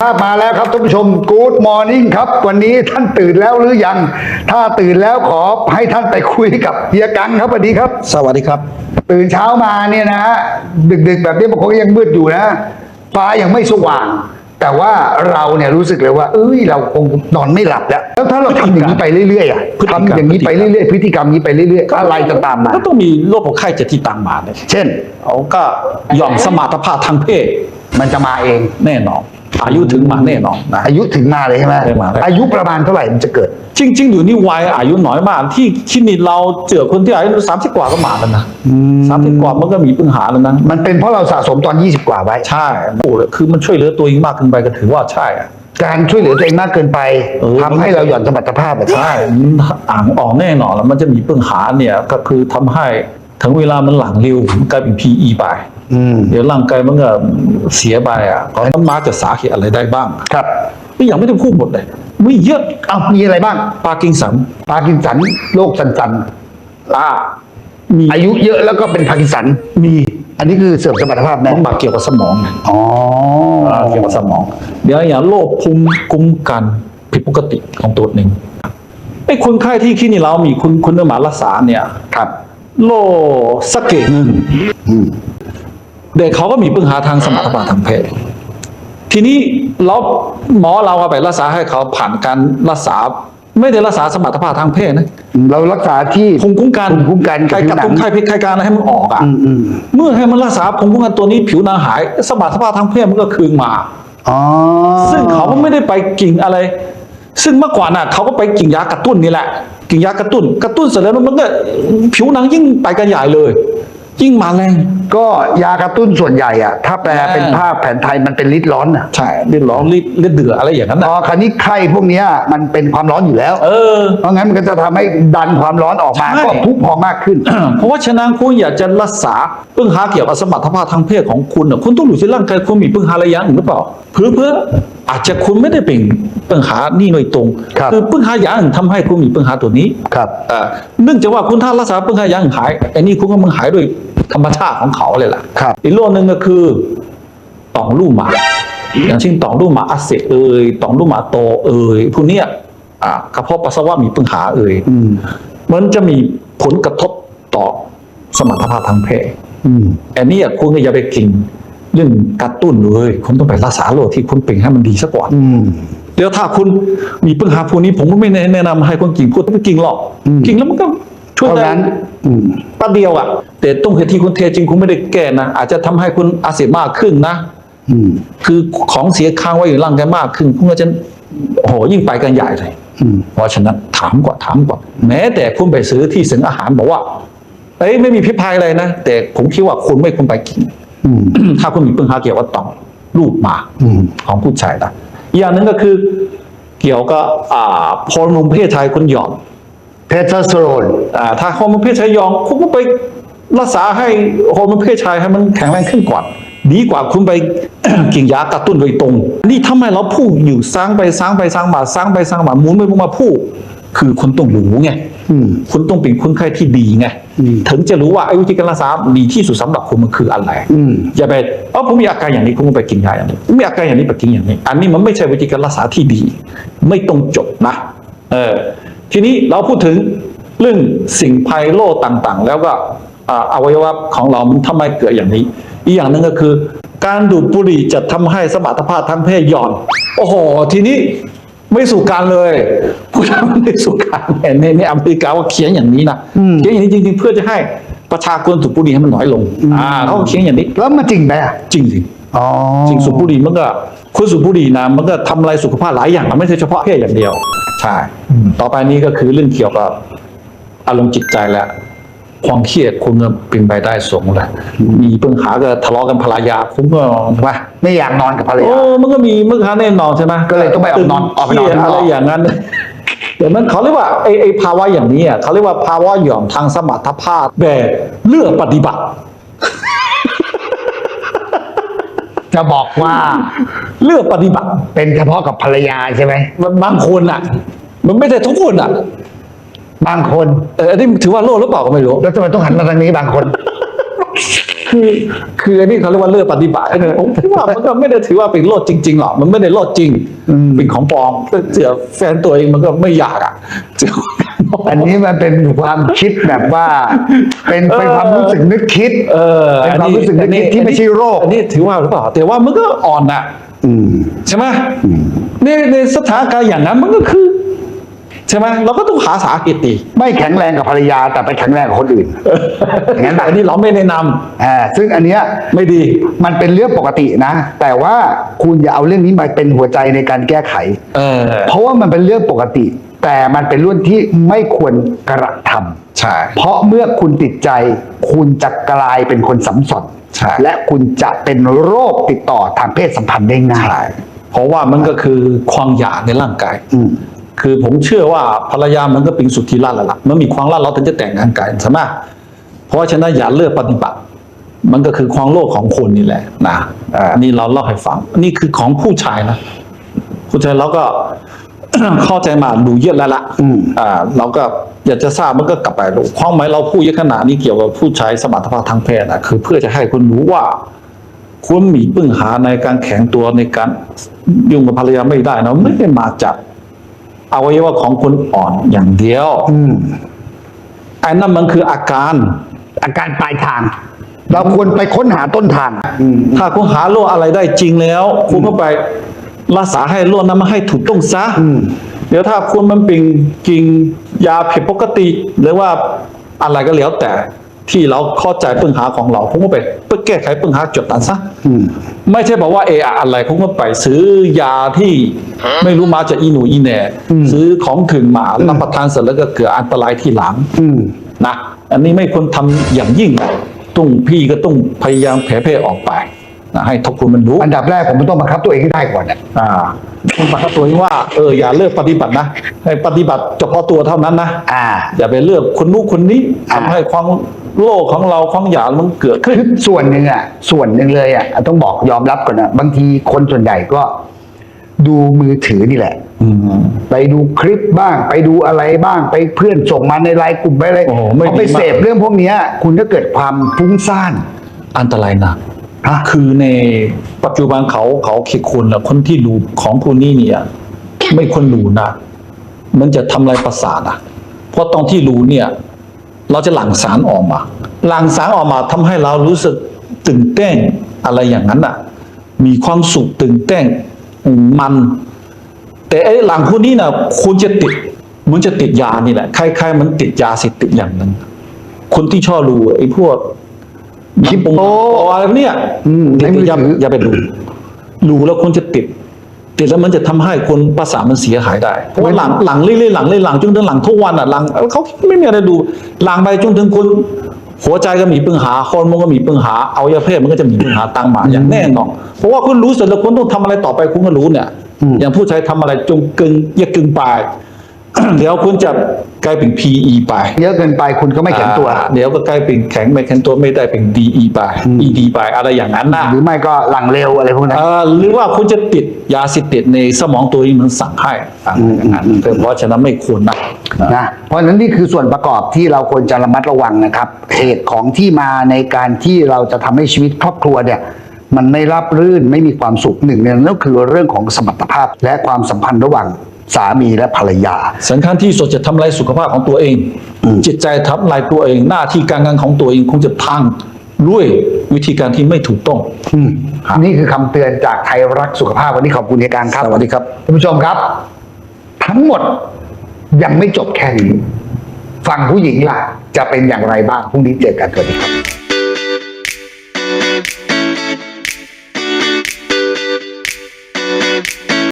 ครับมาแล้วครับท่านผู้ชม Good Morning ครับ วันนี้ท่านตื่นแล้วหรือยัง ถ้าตื่นแล้วขอให้ท่านไปคุยกับเฮียกังครับสวัสดีครับ สวัสดีครับ ตื่นเช้ามาเนี่ยนะดึกๆ แบบนี้บางคนก็ยังมืดอยู่นะ ฟ้ายังไม่สว่าง แต่ว่าเราเนี่ยรู้สึกเลยว่า เอ้ยเราคงนอนไม่หลับแล้วแล้วถ้าเราทำอย่างนี้ไปเรื่อยๆอะพฤติกรรม ทำอย่างนี้ไปเรื่อยๆพฤติกรรมนี้ไปเรื่อยๆอะไรจะตามมา ก็ต้องมีโรคภัยไข้เจ็บที่ตามมาเนี่ยเช่น เขาก็หย่อนสมรรถภาพทางเพศมันจะมาเอง แน่นอน อายุถึงมาแน่นอนนะ อายุถึงมาเลยใช่ไหมได้มาเลย อายุประมาณเท่าไหร่มันจะเกิด จริง ๆ อยู่นี่วัยอายุน้อยมาก ที่ที่นี่เราเจอคนที่อายุสามสิบกว่าก็มาแล้วนะสามสิบกว่ามันก็มีปัญหาแล้วนะมันเป็นเพราะเราสะสมตอน 20 กว่าไว้ ใช่โอ้เลยคือมันช่วยเหลือตัวเองมากเกินไปก็ถือว่าใช่อะ การช่วยเหลือตัวเองมากเกินไปเออ ทำให้เราหย่อนสมรรถภาพอะใช่มันอ่างออกแน่นอนแล้วมันจะมีปัญหาเนี่ยก็คือทำให้ถึงเวลามันหลังเร็วมันกลายเป็น PE ไปอืม เดี๋ยวร่างกายมันก็เสียไปอะก็มันมาจากสาเหตุอะไรได้บ้าง ครับก็ยังไม่ได้พูดหมดเลยมีเยอะเอามีอะไรบ้าง ปาร์กินสันพาร์กินสันโรคสันสันอ่ามีอายุเยอะแล้วก็เป็นพาร์กินสัน มี อันนี้คือเสื่อมสมรรถภาพน้นะองบาเกี่ยวกับสมอง อ๋ออ่าเกี่ยวกับสมอง เดี๋ยวอย่างโรคภูมิคุ้มกันผิดปกติของตัวหนึ่งไอ้คนไข้ที่คลินิกเรามีคุณคุณเนื้อหมารักษาเนี่ย ครับ โรคสะเก็ดเงินอืม เด็กเขาก็มีปัญหาทางสมรรถภาพทางเพศ ทีนี้เราหมอเราเอาไปรักษาให้เขาผ่านการรักษา ไม่ได้รักษาสมรรถภาพทางเพศนะเรารักษาที่ภูมิคุ้มกันภูมิคุ้มกันใครกับกระตุ้นผิวหนังใครพิษใครการอะไรให้มันออกอะอืมอืมเมื่อให้มันรักษาภูมิคุ้มกันตัวนี้ผิวหนังหาย สมรรถภาพทางเพศมันก็คืนมาอ๋อซึ่งเขาก็ไม่ได้ไปกิ่งอะไร ซึ่งเมื่อก่อนน่ะเขาก็ไปกิ่งยากระตุ้นนี่แหละ กิ่งยากระตุ้น กระตุ้นเสร็จแล้วมันก็ผิวหนังยิ่งไปกันใหญ่เลย ยิ่งมาแรง ก็ยากระตุ้นส่วนใหญ่อะถ้าแปลเป็นอ่าภาพแผนไทยมันเป็นฤทธิ์ร้อนอะใช่เลือดร้อนเลือดเลือดเดือดอะไรอย่างนั้นอ๋นะอคราวนี้ไข้พวกเนี้ยมันเป็นความร้อนอยู่แล้ว เออ เพราะงั้นมันก็จะทำให้ดันความร้อนออกมาใช่ ก็ทุกข์พองมากขึ้น เพราะว่าฉะนั้นคุณอยากจะรักษาปัญหาเกี่ยวกับสมรรถภาพทางเพศของคุณน่ะคุณต้องดูที่ร่างกายคุณมีปัญหาอะไรอย่างอื่นหรือเปล่าเพื่อเพื่ออาจจะคุณไม่ได้เป็นปัญหานี่โดยตรงครับ อปัญหาอย่างอื่นทำให้คุณมีปัญหาตัวนี้ครับเอ่อเนื่องจากว่าคุณถ้ารักษาปัญหาอย่างอื่นหายอันนี้คุณก็มันหายโดยธรรมชาติของเขาเลยล่ะครับ อีกโรคหนึ่งก็คือต่อมลูกหมากอย่างเช่นต่อมลูกหมากอักเสบเอ่ยต่อมลูกหมากโตเอ่ยพวกเนี้ยอ่ากระเพาะปัสสาวะมีปัญหาเอ่ยอืมมันจะมีผลกระทบต่อสมรรถภาพทางเพศอืมอันนี้อะคุณก็อย่าไปกินเรื่องกระตุ้นเลยคุณต้องไปรักษาโรคที่คุณเป็นให้มันดีซะก่อนอืมเดี๋ยวถ้าคุณมีปัญหาพวกนี้ ผมก็ไม่แนะนำให้คนกินพูดไม่กินหรอกอืมกินแล้วมันก็ ช่วยเท่าได้นั้นอืมแประเดียวอะ แต่ต้องเหตุที่คุณเทจริงคุณไม่ได้แก้นะ อาจจะทำให้คุณอาเสบมากขึ้นนะอืมคือของเสียค้างไว้อยู่ร่างกายมากขึ้นคุณก็จะโอ้โหยิ่งไปกันใหญ่เลยอืมเพราะฉะนั้นถามก่อนถามก่อนแม้แต่คุณไปซื้อที่สิงอาหารบอกว่า เอ้ยไม่มีพิษภัยอะไรนะ แต่ผมคิดว่าคุณไม่ควรไปกินอืมถ้าคุณมีปัญหาเกี่ยวกับต่อมลูกหมากอืมของผู้ชายนะอีกอย่างหนึ่งก็คือ เกี่ยวกับอ่าฮอร์โมนเพศชายคุณหย่อน เทสโทสเตอโรนอ่าถ้าฮอร์โมนเพศชายหย่อนคุณก็ไปรักษาให้ฮอร์โมนเพศชายให้มันแข็งแรงขึ้นก่อน ดีกว่าคุณไปกินยากระตุ้นโดยตรง นี่ทำไมเราพูดอยู่สร้างไปสร้างไปสร้างมาสร้างไปสร้างมาหมุนไปหมุนมาพูดคือคุณต้องรู้ไงอืมคุณต้องเป็นคนไข้ที่ดีไงอืมถึงจะรู้ว่าไอ้วิธีการรักษาดีที่สุดสำหรับคุณมันคืออะไรอืมอย่าไปเออผมมีอาการอย่างนี้คุณก็ไปกินยาอย่างนี้ผมมีอาการอย่างนี้ไปกินอย่างนี้ อันนี้มันไม่ใช่วิธีการรักษาที่ดี ไม่ต้องจบนะ เออ ทีนี้เราพูดถึงเรื่องสิ่งภายโลกต่างๆ แล้วก็อ่าอวัยวะของเรามันทำไมเกิดอย่างนี้ อีกอย่างหนึ่งก็คือ การดูดบุหรี่จะทำให้สมรรถภาพทางเพศหย่อน โอ้โห ทีนี้ไม่สู่การเลยผู้ชายไม่สู่การในในในอเมริกาว่าเขียนอย่างนี้นะอืมเขียนอย่างนี้จริง ๆ เพื่อจะให้ประชากรสูบบุหรี่ให้มันน้อยลง อ่าเขาก็เขียนอย่างนี้ แล้วมันจริงไหมอะจริงสิอ๋อจริงสูบบุหรี่มันก็คนสูบบุหรี่นะมันก็ทำลายสุขภาพหลายอย่างนะไม่ใช่เฉพาะเพศอย่างเดียว ใช่ ต่อไปนี้ก็คือเรื่องเกี่ยวกับอารมณ์จิตใจและความเครียดคุณก็เป็นไปได้สูงเลยมีปัญหาก็ทะเลาะกันภรรยาคุณก็ใช่ไหมไม่อยากนอนกับภรรโอ้ยามันก็มีปัญหาแน่นอนใช่ไหมก็เลยต้องไปออกนอนออกไปนอนเครียดข้างนอะอกไรอย่างนั้นแต่มันเขาเรียกว่าไอ้ไอ้ภาวะอย่างนี้อะเขาเรียกว่าภาวะหย่อนทางสมรรถภาพแบบเลือกปฏิบัติ จะบอกว่าเลือกปฏิบัติเป็นเฉพาะกับภรรยาใช่ไหมมันบางคนอะ มันไม่ใช่ทุกคนอะ บางคนเอออันนี้ถือว่าโลกหรือเปล่าก็ไม่รู้แล้วทำไมต้องหันมาทางนี้บางคน คือคืออันนี้เขาเรียกว่าเลือกปฏิบัตินะผมคิดว่ามันก็ไม่ได้ถือว่าเป็นโลดจริงๆหรอกมันไม่ได้โลดจริงเป็นของปลอมเจอแฟนตัวเองมันก็ไม่อยากอะเจอ อันนี้มันเป็นความคิดแบบว่า เป็นเป็นความรู้สึกนึกคิดเออเป็นความรู้สึกนึกคิดที่ไม่ใช่โรคอันนี้ถือว่าหรือเปล่า แต่ว่ามันก็อ่อนอะอืมใช่ไหมในในสถานการณ์อย่างนั้นมันก็คือ ใช่ไหมเราก็ต้องหาสาเหตุดีไม่แข็งแรงกับภรรยาแต่ไปแข็งแรงกับคนอื่นอย่างนั้นอันนี้เราไม่แนะนำอ่าซึ่งอันเนี้ยไม่ดีมันเป็นเรื่องปกตินะ แต่ว่าคุณอย่าเอาเรื่องนี้มาเป็นหัวใจในการแก้ไข เออ เพราะว่ามันเป็นเรื่องปกติ แต่มันเป็นเรื่องที่ไม่ควรกระทำใช่เพราะเมื่อคุณติดใจ คุณจะกลายเป็นคนสัมสอนใช่และคุณจะเป็นโรคติดต่อทางเพศสัมพันธ์ได้ง่ายเพราะว่ามันก็คือความอยากในร่างกายอืม คือผมเชื่อว่าภรรยามันก็เป็นสุทธิราชแล้วล่ะมันมีความรักเราถึงจะแต่งงานกันใช่ไหมเพราะฉะนั้นอย่าเลือกปฏิบัติ มันก็คือความโลภของคนนี่แหละนะอ่านี่เราเล่าให้ฟัง นี่คือของผู้ชายนะผู้ชายเราก็เข้าใจมาดูเยอะแล้วล่ะอืมอ่า เราก็อยากจะทราบมันก็กลับไปดูความหมายเราพูดเยอะขนาดนี้เกี่ยวกับผู้ชายสมรรถภาพทางเพศนะคือเพื่อจะให้คนรู้ว่าคุณมีปึ้งหาในการแข็งตัวในการยุ่งกับภรรยาไม่ได้นะไม่ได้มาจาก อวัยวะของคนอ่อนอย่างเดียวอืมไอ้นั่นมันคืออาการ อาการปลายทาง เราควรไปค้นหาต้นทางอืมถ้าคุณหาโรคอะไรได้จริงแล้ว คุณก็ไปรักษาให้โรคนั้นมาให้ถูกต้องซะอืมเดี๋ยวถ้าคุณมันเป็นกินยาผิดปกติ หรือว่าอะไรก็แล้วแต่ที่เราเข้าใจปัญหาของเราผมก็ไปไปแก้ไขปัญหาจบตันซะอืม ไม่ใช่บอกว่าเออะอะไรผมก็ไปซื้อยาที่ไม่รู้มาจากอีหนูอีแหน่ซื้อของถึงมารับประทานเสร็จแล้วก็เกิดอันตรายที่หลังอืมนะอันนี้ไม่ควรทำอย่างยิ่งนะต้องพี่ก็ต้องพยายามแผ่เพศออกไปนะให้ทุกคนมันรู้ อันดับแรกผมต้องบังคับตัวเองให้ได้ก่อนเนี่ยอ่าต้องประคับตัวเองว่าเอออย่าเลิกปฏิบัตินะให้ปฏิบัติเฉพาะตัวเท่านั้นนะอ่าอย่าไปเลือกคนนู้นคนนี้อ่าทำให้ความ โลภของเราความอยากมันเกิดขึ้นคือส่วนหนึ่งอะ ส่วนหนึ่งเลยอะต้องบอกยอมรับก่อนนะบางทีคนส่วนใหญ่ก็ ดูมือถือนี่แหละอืมไปดูคลิปบ้าง ไปดูอะไรบ้าง ไปเพื่อนส่งมาในไลน์กลุ่มไปอะไรโอ้โหไม่พอไปดีมากเสพเรื่องพวกเนี้ยคุณก็เกิดความฟุ้งซ่านอันตรายหนะฮะคือในปัจจุบันเขาเขาคิดคนแล้วคนที่รู้ของพวกนี้เนี่ย ไม่ควรรู้นะ มันจะทำลายประสาทอะเพราะตอนที่รู้เนี่ย เราจะหลั่งสารออกมา หลั่งสารออกมาทำให้เรารู้สึกตื่นเต้นอะไรอย่างนั้นอะมีความสุขตื่นเต้นมัน แต่ไอ้หลังพวกนี้นะคุณจะติดเหมันจะติดยานี่แหละคล้ายๆมันติดยาเสพติดอย่างหนึ่งคนที่ชอบรู้ไอ้พวกคลิปโป้อะไรพวกเนี่ยอืมติดในมืออย่าถืออย่าไปดูดูแล้วคุณจะติด ติดแล้วมันจะทำให้คนประสาทมันเสียหายได้เพราะว่าหลังหลังเรื่อยๆหลังเรื่อยๆหลังจนถึงหลังทุกวันอะหลังเขาไม่มีอะไรดูหลังไปจนถึงคนหัวใจก็มีปัญหาฮอร์โมนก็มีปัญหาเอายาเพศมันก็จะมีปัญหาตามมาอย่างแน่นอนเพราะว่าคุณรู้เสร็จแล้วคุณต้องทำอะไรต่อไปคุณก็รู้เนี่ยอย่างผู้ชายทำอะไรจงกึงอย่ากึงไป เดี๋ยวคุณจะกลายเป็น PE ไป เยอะเกินไปคุณก็ไม่แข็งตัว อ่าเดี๋ยวก็กลายเป็นแข็งไม่แข็งตัวไม่ได้เป็น DE ไป ED ไปอะไรอย่างนั้นนะหรือไม่ก็หลังเร็วอะไรพวกนั้น เอ่อหรือว่าคุณจะติดยาเสพติดในสมองตัวเองมันสั่งให้อะไรอย่างนั้นเพราะฉะนั้นไม่ควรนะ นะเพราะฉะนั้นนี่คือส่วนประกอบที่เราควรจะระมัดระวังนะครับเหตุของที่มาในการที่เราจะทำให้ชีวิตครอบครัวเนี่ยมันไม่รับรื่นไม่มีความสุขหนึ่งในนั้นก็คือเรื่องของสมรรถภาพและความสัมพันธ์ระหว่าง สามีและภรรยาสำคัญที่สุดจะทำลายสุขภาพของตัวเอง จิตใจทำลายตัวเอง หน้าที่การงานของตัวเองคงจะพังด้วยวิธีการที่ไม่ถูกต้องอืมนี่คือคำเตือนจากไทยรักสุขภาพวันนี้ขอบคุณในการครับสวัสดีครับท่านผู้ชมครับ ทั้งหมดยังไม่จบแค่นี้ฝั่งผู้หญิงล่ะ จะเป็นอย่างไรบ้างพรุ่งนี้เจอกันสวัสดีครับ